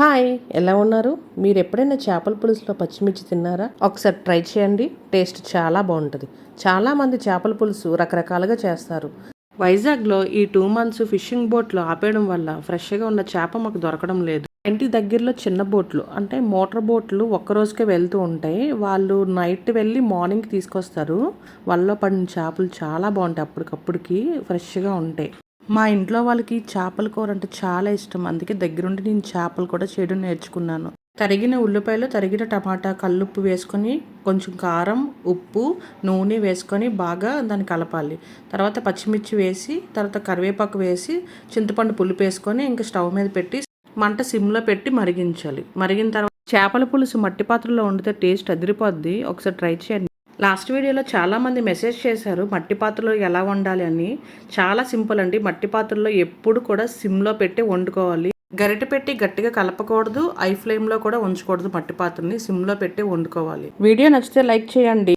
Hi ఎలా ఉన్నారు? మీరు ఎప్పుడైనా చేపల పులుసులో పచ్చిమిర్చి తిన్నారా? ఒకసారి ట్రై చేయండి టేస్ట్ చాలా బాగుంటుంది. చాలామంది చేపల పులుసు రకరకాలుగా చేస్తారు. వైజాగ్లో ఈ టూ మంత్స్ ఫిషింగ్ బోట్లో ఆపేయడం వల్ల ఫ్రెష్గా ఉన్న చేప మాకు దొరకడం లేదు. ఇంటి దగ్గరలో చిన్న బోట్లు అంటే మోటార్ బోట్లు ఒక్క రోజుకే వెళ్తూ ఉంటాయి. వాళ్ళు నైట్ వెళ్ళి మార్నింగ్ తీసుకొస్తారు. వాళ్ళలో పడిన చేపలు చాలా బాగుంటాయి అప్పటికప్పుడుకి ఫ్రెష్గా ఉంటాయి. మా ఇంట్లో వాళ్ళకి చేపల కూర అంటే చాలా ఇష్టం. అందుకే దగ్గరుండి నేను చేపలు కూడా చేయడం నేర్చుకున్నాను. తరిగిన ఉల్లిపాయలు తరిగిన టమాటా కల్లుప్పు వేసుకొని కొంచెం కారం ఉప్పు నూనె వేసుకొని బాగా దాన్ని కలపాలి. తర్వాత పచ్చిమిర్చి వేసి తర్వాత కరివేపాకు వేసి చింతపండు పులుపు వేసుకొని ఇంకా స్టవ్ మీద పెట్టి మంట సిమ్లో పెట్టి మరిగించాలి. మరిగిన తర్వాత చేపల పులుసు మట్టి పాత్రలో వండితే టేస్ట్ అదిరిపోద్ది. ఒకసారి ట్రై చేయండి. లాస్ట్ వీడియోలో చాలా మంది మెసేజ్ చేశారు మట్టి పాత్రలో ఎలా వండాలి అని. చాలా సింపుల్ అండి. మట్టి పాత్రలో ఎప్పుడు కూడా సిమ్లో పెట్టి వండుకోవాలి. గరిట పెట్టి గట్టిగా కలపకూడదు. ఐ ఫ్లేమ్లో కూడా ఉంచకూడదు మట్టి పాత్రని. సిమ్లో పెట్టి వండుకోవాలి. వీడియో నచ్చితే లైక్ చేయండి.